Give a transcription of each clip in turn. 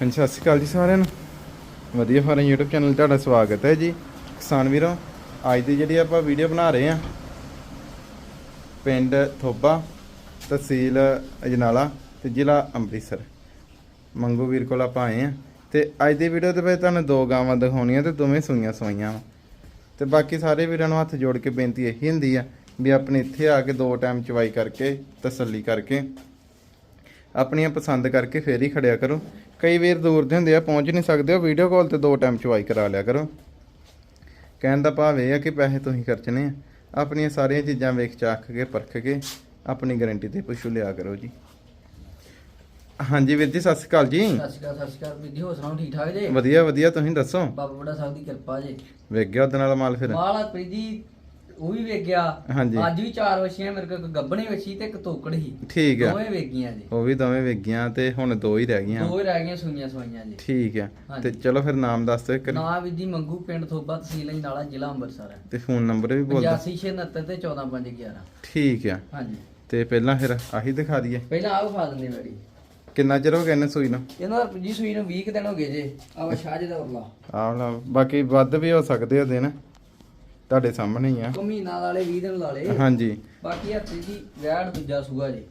ਹਾਂਜੀ, ਸਤਿ ਸ਼੍ਰੀ ਅਕਾਲ ਜੀ ਸਾਰਿਆਂ ਨੂੰ। ਵਧੀਆ ਫਾਰਮ YouTube ਚੈਨਲ ਤੁਹਾਡਾ ਸਵਾਗਤ ਹੈ ਜੀ। ਕਿਸਾਨ ਵੀਰੋ, ਅੱਜ ਦੀ ਜਿਹੜੀ ਆਪਾਂ ਵੀਡੀਓ ਬਣਾ ਰਹੇ ਆ ਪਿੰਡ ਥੋਬਾ, ਤਹਿਸੀਲ ਅਜਨਾਲਾ ਤੇ ਜ਼ਿਲ੍ਹਾ ਅੰਮ੍ਰਿਤਸਰ। ਮੰਗੂ ਵੀਰ ਕੋਲ ਆਪਾਂ ਆਏ ਆ ਤੇ ਅੱਜ ਦੀ ਵੀਡੀਓ ਦੇ ਵਿੱਚ ਤੁਹਾਨੂੰ ਦੋ ਗਾਵਾਂ ਦਿਖਾਉਣੀਆਂ ਤੇ ਦੋਵੇਂ ਸੂਈਆਂ ਸਵਾਈਆਂ ਵਾ। ਤੇ ਬਾਕੀ ਸਾਰੇ ਵੀਰਾਂ ਨੂੰ ਹੱਥ ਜੋੜ ਕੇ ਬੇਨਤੀ ਇਹੀ ਹੁੰਦੀ ਆ ਵੀ ਆਪਣੇ ਇੱਥੇ ਆ ਕੇ ਦੋ ਟਾਈਮ ਚਵਾਈ ਕਰਕੇ, ਤਸੱਲੀ ਕਰਕੇ ਆਪਣੀਆਂ ਪਸੰਦ ਕਰਕੇ ਫੇਰ ਹੀ ਖੜਿਆ ਕਰੋ। ਕਈ ਵੀਰ ਦੂਰ ਦੇ ਹੁੰਦੇ ਆ ਪਹੁੰਚ ਨਹੀਂ ਸਕਦੇ ਉਹ ਵੀਡੀਓ ਕਾਲ ਤੇ ਦੋ ਟਾਈਮ ਚਵਾਈ ਕਰਾ ਲਿਆ ਕਰੋ। ਕਹਿਣ ਦਾ ਭਾਵ ਇਹ ਆ ਕਿ ਪੈਸੇ ਤੁਸੀਂ ਖਰਚਣੇ ਆ। ਆਪਣੀਆਂ ਸਾਰੀਆਂ ਚੀਜ਼ਾਂ ਵੇਖ ਚਾਖ ਕੇ ਪਰਖ ਕੇ ਆਪਣੀ ਗਾਰੰਟੀ ਤੇ ਪਸ਼ੂ ਲਿਆ ਕਰੋ ਜੀ। ਹਾਂਜੀ ਵੀਰ ਜੀ ਸਤਿ ਸ਼੍ਰੀ ਅਕਾਲ ਜੀ। ਸਤਿ ਸ਼੍ਰੀ ਅਕਾਲ ਸਤਿ ਸ਼੍ਰੀ ਅਕਾਲ। ਵੀਰ ਜੀ ਹੋਰ ਸੁਣਾਓ ਠੀਕ ਠਾਕ ਜੇ? ਵਧੀਆ ਵਧੀਆ ਤੁਸੀਂ ਦੱਸੋ? ਬਾਬਾ ਬੜਾ ਸਾਹਿਬ ਦੀ ਕਿਰਪਾ ਜੇ। ਵੇਖ ਗਿਆ ਉਹਦੇ ਨਾਲ ਮਾਲ ਫਿਰ। ਮਾਲਾ ਪ੍ਰੀਤ ਜੀ ਉਹ ਵੀ ਵੇਖ ਗਿਆ ਹਾਂਜੀ। ਅੱਜ ਵੀ ਚਾਰ ਵਛੀਆਂ ਮੇਰੇ ਕੋਲ ਇੱਕ ਗੱਬਣੀ ਵਛੀ ਤੇ ਇੱਕ ਤੋਕੜ ਸੀ। ਠੀਕ ਆ। ਦੋਵੇਂ ਵੇਖ ਗਈਆਂ ਜੀ। ਉਹ ਵੀ ਦੋਵੇਂ ਵੇਖ ਗਈਆਂ ਤੇ ਹੁਣ ਦੋ ਹੀ ਰਹਿ ਗਈਆਂ। ਦੋ ਹੀ ਰਹਿ ਗਈਆਂ ਸੂਈਆਂ ਸਵਾਈਆਂ ਜੀ। ਠੀਕ ਆ। ਤੇ ਹਾਂਜੀ। ਚਲੋ ਫਿਰ ਨਾਮ ਦੱਸ ਦਿਓ ਇੱਕ ਵਾਰੀ। ਨਾਂ ਵੀਰ ਜੀ ਮੰਗੂ ਪਿੰਡ ਥੋਬਾ ਤਹਿਸੀਲ ਨਾਲਾ ਜ਼ਿਲ੍ਹਾ ਅੰਮ੍ਰਿਤਸਰ ਹੈ। ਤੇ ਫੋਨ ਨੰਬਰ ਵੀ ਬੋਲ ਦਿਓ। 8569 ਤੇ 14511 ਠੀਕ ਆ। ਹਾਂਜੀ। ਤੇ ਪਹਿਲਾਂ ਫਿਰ ਆਹੀ ਦਿਖਾ ਦਈਏ। ਪਹਿਲਾਂ ਆਹ ਵਿਖਾ ਦਿੰਦੇ ਬੜੀ ਕਿੰਨਾ ਚਿਰ ਹੋ ਗਿਆ ਇਹਨੇ ਸੂਈ ਨੂੰ? ਇਹਨਾਂ ਦਾ ਜੀ ਸੂਈ ਨੂੰ 20 ਕੁ ਦਿਨ ਹੋ ਗਏ ਜੇ। ਆ ਵਛਾ ਜੇ ਦਾ ਉਰਲਾ। ਆਹ ਲਾ ਬਾਕੀ ਵੱਧ ਵੀ ਹੋ ਸਕਦੇ ਆ ਦਿਨ। ਤੁਹਾਡੇ ਸਾਹਮਣੇ ਹੀ ਆ। ਕੋ ਮਹੀਨਾ ਵਾਲੇ 20 ਦਿਨ ਲਾ ਹਾਂਜੀ। ਬਾਕੀ ਆ ਜੀ ਵੈੜ ਦੂਜਾ ਸੂਆ ਜੀ।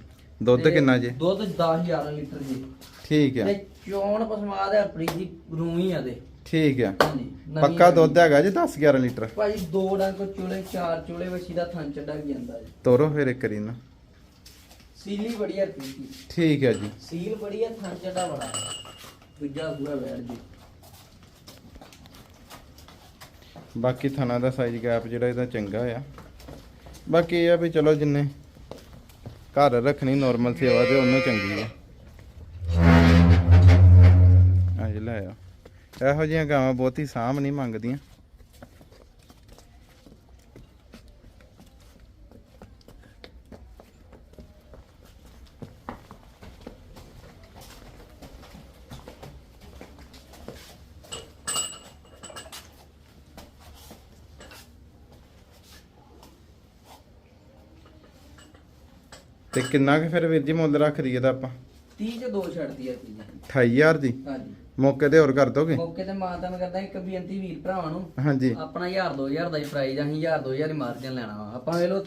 ਦੁੱਧ ਤੇ ਕਿੰਨਾ ਜੀ? ਦੁੱਧ 10000 ਲੀਟਰ ਜੀ। ਠੀਕ ਆ। ਤੇ ਚੋਣ ਪਸਮਾ ਦੇ ਆਪਣੀ ਦੀ ਰੂਹੀ ਆ ਦੇ। ਠੀਕ ਆ। ਹਾਂਜੀ ਨਵੀਂ ਪੱਕਾ। ਦੁੱਧ ਹੈਗਾ ਜੀ 10 11 ਲੀਟਰ? ਭਾਜੀ ਦੋ ਡੰਗ ਚੋਲੇ ਚਾਰ ਚੋਲੇ ਵਛੀ ਦਾ ਥਣ ਚੱਡਾ ਵੀ ਜਾਂਦਾ ਜੀ। ਤੋਰੋ ਫਿਰ ਇੱਕ ਵਾਰੀ ਨਾ। ਸੀਲੀ ਬੜੀ ਪੀਤੀ। ਠੀਕ ਆ ਜੀ। ਸੀਲ ਬੜੀ ਆ ਥਣ ਚੱਡਾ ਬੜਾ। ਦੂਜਾ ਪੂਰਾ ਵੈੜ ਜੀ। ਬਾਕੀ ਥਣਾ ਦਾ ਸਾਈਜ਼ ਗੈਪ ਜਿਹੜਾ ਇਹਦਾ ਚੰਗਾ ਆ। ਬਾਕੀ ਇਹ ਆ ਵੀ ਚਲੋ ਜਿੰਨੇ ਘਰ ਰੱਖਣੀ ਨਾਰਮਲ ਸੇਵਾ ਤੇ ਉਹਨੂੰ ਚੰਗੀ ਆ। ਅੱਜ ਲੈ ਆ ਇਹੋ ਜਿਹੀਆਂ ਗਾਵਾਂ ਬਹੁਤੀ ਸਾਂਭ ਨਹੀਂ ਮੰਗਦੀਆਂ। ਤੇ ਕਿੰਨਾ ਕੁ ਫਿਰ ਵੀਰ ਜੀ ਮੁੱਲ ਰੱਖ ਦਈਏ ਦਾ ਆਪਾਂ? 30 ਚ ਦੋ ਛੱਡਦੀ ਆ ਤੀ 28000 ਦੀ ਹਾਂਜੀ। ਮੌਕੇ ਤੇ ਹੋਰ ਕਰ ਦੋਗੇ? ਮੌਕੇ ਤੇ ਮਾਤਾ ਨੂੰ ਕਰਦਾ ਇੱਕ ਬੇਨਤੀ ਵੀਰ ਭਰਾਵਾਂ ਨੂੰ। ਹਾਂਜੀ। ਆਪਣਾ 1000 2000 ਦਾ ਹੀ ਪ੍ਰਾਈਜ਼ ਅਸੀਂ 1000 2000 ਹੀ ਮਾਰਜਨ ਲੈਣਾ ਵਾ। ਆਪਾਂ ਲੋ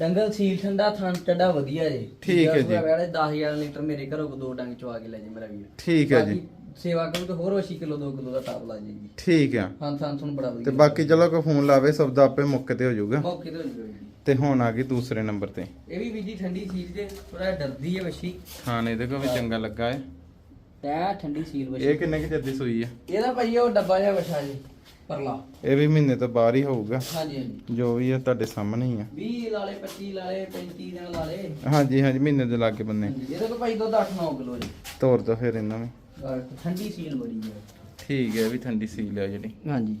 ਡੰਗਲ ਸੀਲ ਠੰਡਾ ਥਣ ਚੱਡਾ ਵਧੀਆ ਜੇ। ਠੀਕ ਹੈ ਜੀ। ਵੇਲੇ 10000 ਲੀਟਰ ਮੇਰੇ ਘਰੋਂ ਕੋ ਦੋ ਡੰਗ ਚਵਾ ਕੇ ਲੈ ਜੇ ਮੇਰਾ ਵੀਰ। ਠੀਕ ਹੈ ਜੀ। ਬਾਕੀ ਸੇਵਾ ਕਰੂ ਤੇ ਹੋਰ 80 ਕਿਲੋ 2 ਕਿਲੋ ਦਾ ਟਾਪ ਲਾ ਜਾਏਗੀ ਠੀਕ ਆ। ਹਾਂ ਥਾਂ ਤੁਹਾਨੂੰ ਬੜਾ ਤੇ ਵਧੀਆ। ਬਾਕੀ ਚਲੋ ਕੋਈ ਫੋਨ ਲਾਵੇ ਸਬਦਾ ਆਪੇ ਮੌਕੇ ਤੇ ਹੋ ਜਾਊਗਾ। ਮੌਕੇ ਤੇ ਹੋ ਜਾਏਗੀ ਤੇ ਹੁਣ ਆ ਗਈ ਦੂਸਰੇ ਨੰਬਰ ਤੇ। ਇਹ ਵੀ ਵੀਜੀ ਠੰਡੀ ਸੀਲ ਜੇ ਥੋੜਾ ਡਰਦੀ ਹੈ ਵਸ਼ੀ ਖਾਣ ਇਹਦੇ ਕੋ ਵੀ ਚੰਗਾ ਲੱਗਾ ਹੈ ਐ ਠੰਡੀ ਸੀਲ ਵਸ਼ੀ ਇਹ ਕਿੰਨੇ ਕਿ ਚਿਰ ਦੀ ਸੂਈ ਆ? ਇਹਦਾ ਭਾਈ ਉਹ ਡੱਬਾ ਜਿਹਾ ਵਛਾ ਜੀ ਪਰਲਾ। ਇਹ ਵੀ ਮਹੀਨੇ ਤੋਂ ਬਾਹਰ ਹੀ ਹੋਊਗਾ। ਹਾਂਜੀ ਹਾਂਜੀ। ਜੋ ਵੀ ਆ ਤੁਹਾਡੇ ਸਾਹਮਣੇ ਹੀ ਆ। 20 ਲਾਲੇ 25 ਲਾਲੇ 35 ਦਿਨ ਲਾਲੇ ਹਾਂਜੀ ਹਾਂਜੀ ਮਹੀਨੇ ਦੇ ਲਾਗੇ ਬੰਨੇ। ਇਹਦਾ ਕੋਈ ਭਾਈ ਦੁੱਧ 8-9 ਕਿਲੋ ਜੀ। ਤੋਰ ਦੋ ਫਿਰ ਇਹਨਾਂ ਆਹ ਠੰਡੀ ਸੀਲ ਬੜੀ ਹੈ। ਠੀਕ ਹੈ ਵੀ ਠੰਡੀ ਸੀਲ ਆ ਜਿਹੜੀ। ਹਾਂਜੀ।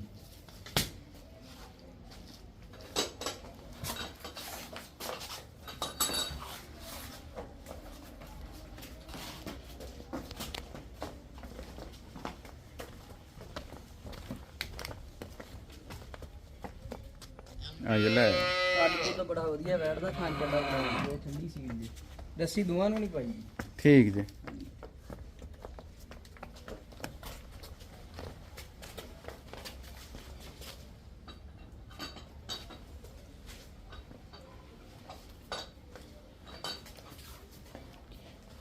ਆ ਲੈ। ਤਾਂ ਬੜਾ ਵਧੀਆ ਬੈਠਦਾ ਖਾਂ ਚੱਡਾ ਬੜਾ ਵਧੀਆ ਠੰਡੀ ਸੀਲ ਜੀ। ਲੱਸੀ ਦੋਵਾਂ ਨੂੰ ਨਹੀਂ ਪਾਈ ਠੀਕ ਜੀ।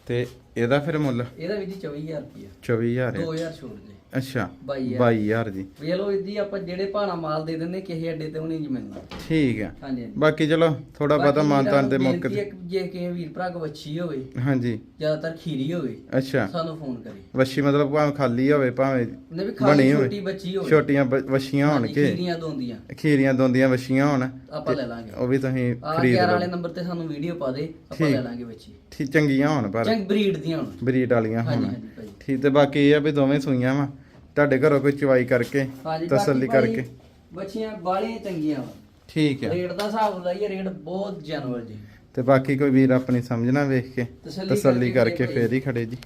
ਤੇ ਇਹਦਾ ਫਿਰ ਮੁੱਲ? ਇਹਦਾ ਵੀ ਜੀ 24000 ਰੁਪਇਆ 24000 ਹੈ 2000 ਛੋੜ ਦੇ। ਅੱਛਾ 22000 22000 ਜੀ। ਲਓ ਇਹਦੀ ਆਪਾਂ ਜਿਹੜੇ ਭਾਣਾ ਮਾਲ ਦੇ ਦਿੰਦੇ ਕਿਸੇ ਅੱਡੇ ਤੇ ਉਹ ਨਹੀਂ ਜੀ ਮਿਲਣਾ। ਠੀਕ ਹੈ ਹਾਂਜੀ। ਬਾਕੀ ਚਲੋ ਥੋੜਾ ਬਾਕੀ ਮਾਨਤਾਨ ਦੇ ਮੌਕੇ ਤੇ। ਕਿ ਜੇ ਕਿਸੇ ਵੀਰ ਭਰਾ ਕੋ ਵੱਛੀ ਹੋਵੇ ਹਾਂਜੀ। ਜ਼ਿਆਦਾਤਰ ਖੀਰੀ ਹੋਵੇ ਅੱਛਾ। ਸਾਨੂੰ ਫੋਨ ਕਰੇ। ਵੱਛੀ ਮਤਲਬ ਭਾਵੇਂ ਖਾਲੀ ਹੋਵੇ ਭਾਵੇਂ ਬਣੀ ਹੋਵੇ। ਛੋਟੀ ਬੱਚੀ ਹੋਵੇ। ਛੋਟੀਆਂ ਵੱਛੀਆਂ ਹਾਂਜੀ, ਹੋਣਗੇ। ਖੀਰੀਆਂ ਦੋਂਦੀਆਂ। ਖੀਰੀਆਂ ਦੋਂਦੀਆਂ ਵੱਛੀਆਂ ਹੋਣ ਆਪਾਂ ਲੈ ਲਾਂਗੇ। ਉਹ ਵੀ ਤੁਸੀਂ ਆ ਖਰੀਦ 11 ਵਾਲੇ ਲਓ ਨੰਬਰ ਤੇ ਸਾਨੂੰ ਵੀਡੀਓ ਪਾ ਦੇ ਆਪਾਂ। ਲੈ ਲਾਂਗੇ ਬੱਚੀ ਠੀਕ ਚੰਗੀਆਂ ਹੋਣ ਪਰ। ਚੰਗ ਬਰੀਡ ਦੀਆਂ ਹੁਣ। ਬਰੀਡ ਵਾਲੀਆਂ ਹੋਣ। ਠੀਕ ਤੇ ਬਾਕੀ ਇਹ ਆ ਵੀ ਦੋਵੇਂ ਸੂਈਆਂ ਵਾ। ਤੁਹਾਡੇ ਘਰੋਂ ਕੋਈ ਚਵਾਈ ਕਰਕੇ ਹਾਂਜੀ ਤਸੱਲੀ ਭਾਈ, ਕਰਕੇ? ਬੱਚੀਆਂ ਬਾਲੀਆਂ ਚੰਗੀਆਂ ਵਾ। ਠੀਕ ਹੈ ਰੇਟ ਦਾ ਹਿਸਾਬ ਲਾਈਏ ਰੇਟ ਬਹੁਤ ਜਾਨਵਰ ਜੀ। ਤੇ ਬਾਕੀ ਕੋਈ ਵੀਰ ਆਪਣੀ ਸਮਝਣਾ ਵੇਖ ਕੇ ਤਸੱਲੀ ਤਸੱਲੀ ਕਰਕੇ। ਫੇਰ ਹੀ ਖੜੇ ਜੀ।